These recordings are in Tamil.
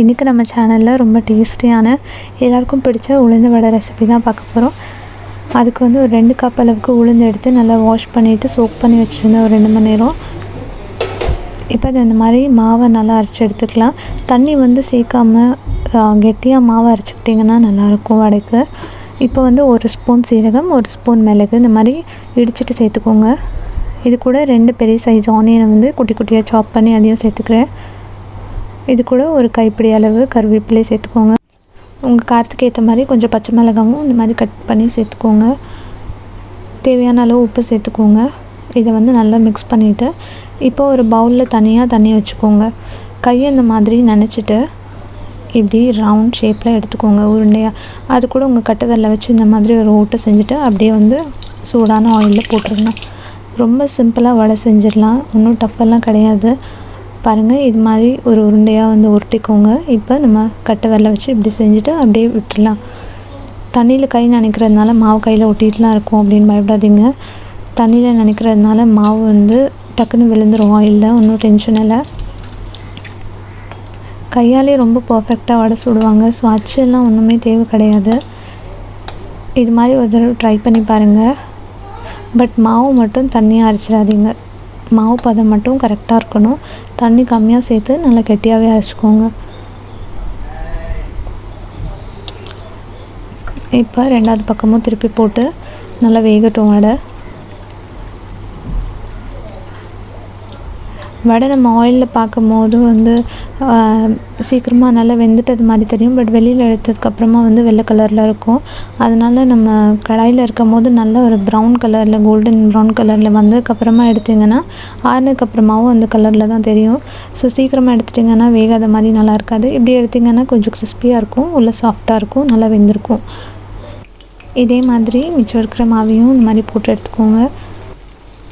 இன்றைக்கி நம்ம சேனலில் ரொம்ப டேஸ்டியான எல்லாருக்கும் பிடிச்ச உளுந்து வடை ரெசிபி தான் பார்க்க போகிறோம் அதுக்கு வந்து ஒரு ரெண்டு கப் அளவுக்கு உளுந்து எடுத்து நல்லா வாஷ் பண்ணிவிட்டு சோக் பண்ணி வச்சுருந்தேன் ஒரு ரெண்டு மணி நேரம். இப்போ அது இந்த மாதிரி மாவை நல்லா அரைச்சி எடுத்துக்கலாம். தண்ணி வந்து சேர்க்காம கெட்டியாக மாவை அரைச்சிக்கிட்டிங்கன்னா நல்லாயிருக்கும் வடைக்கு. இப்போ வந்து ஒரு ஸ்பூன் சீரகம் ஒரு ஸ்பூன் மிளகு இந்த மாதிரி இடிச்சிட்டு சேர்த்துக்கோங்க. இது கூட ரெண்டு பெரிய சைஸ் ஆனியனை வந்து குட்டி குட்டியாக சாப் பண்ணி அதையும் சேர்த்துக்கிறேன். இது கூட ஒரு கைப்பிடி அளவு கருவேப்பிலை சேர்த்துக்கோங்க. உங்கள் காரத்துக்கு ஏற்ற மாதிரி கொஞ்சம் பச்சை மிளகாவும் இந்த மாதிரி கட் பண்ணி சேர்த்துக்கோங்க. தேவையான அளவு உப்பு சேர்த்துக்கோங்க. இதை வந்து நல்லா மிக்ஸ் பண்ணிவிட்டு இப்போ ஒரு பவுலில் தனியாக தண்ணி வச்சுக்கோங்க. கையை இந்த மாதிரி நினச்சிட்டு இப்படி ரவுண்ட் ஷேப்பில் எடுத்துக்கோங்க உருண்டையாக அது கூட உங்கள் கட்டை வச்சு இந்த மாதிரி ஒரு ஓட்டை செஞ்சுட்டு அப்படியே வந்து சூடான ஆயிலில் போட்டுருங்க. ரொம்ப சிம்பிளாக வடை செஞ்சிடலாம். ஒன்றும் டஃப்பெல்லாம் கிடையாது. பாருங்கள் இது மாதிரி ஒரு உருண்டையாக வந்து உருட்டிக்கோங்க. இப்போ நம்ம கட்டை வரல வச்சு இப்படி செஞ்சுட்டு அப்படியே விட்டுடலாம். தண்ணியில் கை நினைக்கிறதுனால மாவு கையில் ஒட்டிகிட்டுலாம் இருக்கும் அப்படின்னு பயப்படாதீங்க. தண்ணியில் நினைக்கிறதுனால மாவு வந்து டக்குன்னு விழுந்துரும் ஆயிலில் ஒன்றும் டென்ஷன் இல்லை. கையாலே ரொம்ப பர்ஃபெக்டாக வடை சுடுவாங்க. ஸோ அச்செல்லாம் ஒன்றுமே தேவை கிடையாது. இது மாதிரி ஒரு தடவை ட்ரை பண்ணி பாருங்கள் பட் மாவு மட்டும் தண்ணியாக அரைச்சிடாதீங்க. மாவு பதம் மட்டும் கரெக்டாக இருக்கணும். தண்ணி கம்மியாக சேர்த்து நல்லா கெட்டியாகவே அரைச்சிக்கோங்க. இப்போ ரெண்டாவது பக்கமும் திருப்பி போட்டு நல்லா வேகட்டும் வடை வடை நம்ம ஆயிலில் பார்க்கும் போது வந்து சீக்கிரமாக நல்லா வெந்துட்டது மாதிரி தெரியும். பட் வெளியில் எடுத்ததுக்கப்புறமா வந்து வெள்ளை கலரில் இருக்கும். அதனால் நம்ம கடாயில் இருக்கும் போது நல்ல ஒரு ப்ரௌன் கலரில் கோல்டன் ப்ரௌன் கலரில் வந்ததுக்கப்புறமா எடுத்திங்கன்னா ஆறுனதுக்கப்புறமாவும் அந்த கலரில் தான் தெரியும். ஸோ சீக்கிரமாக எடுத்துட்டிங்கன்னா வேகாத மாதிரி நல்லா இருக்காது. இப்படி எடுத்திங்கன்னா கொஞ்சம் கிறிஸ்பியாக இருக்கும். உள்ளே சாஃப்டாக இருக்கும். நல்லா வெந்திருக்கும். இதே மாதிரி மிச்சம் இருக்கிற மாவையும் இந்த மாதிரி போட்டு எடுத்துக்கோங்க.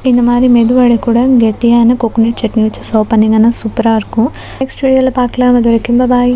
இந்த மாதிரி மெதுவடை கூட கெட்டியான கோகோனட் சட்னி வச்சு சர்வ் பண்ணிங்கன்னா சூப்பராக இருக்கும். நெக்ஸ்ட் வீடியோவில் பார்க்கலாம். அது வரைக்கும் பாய்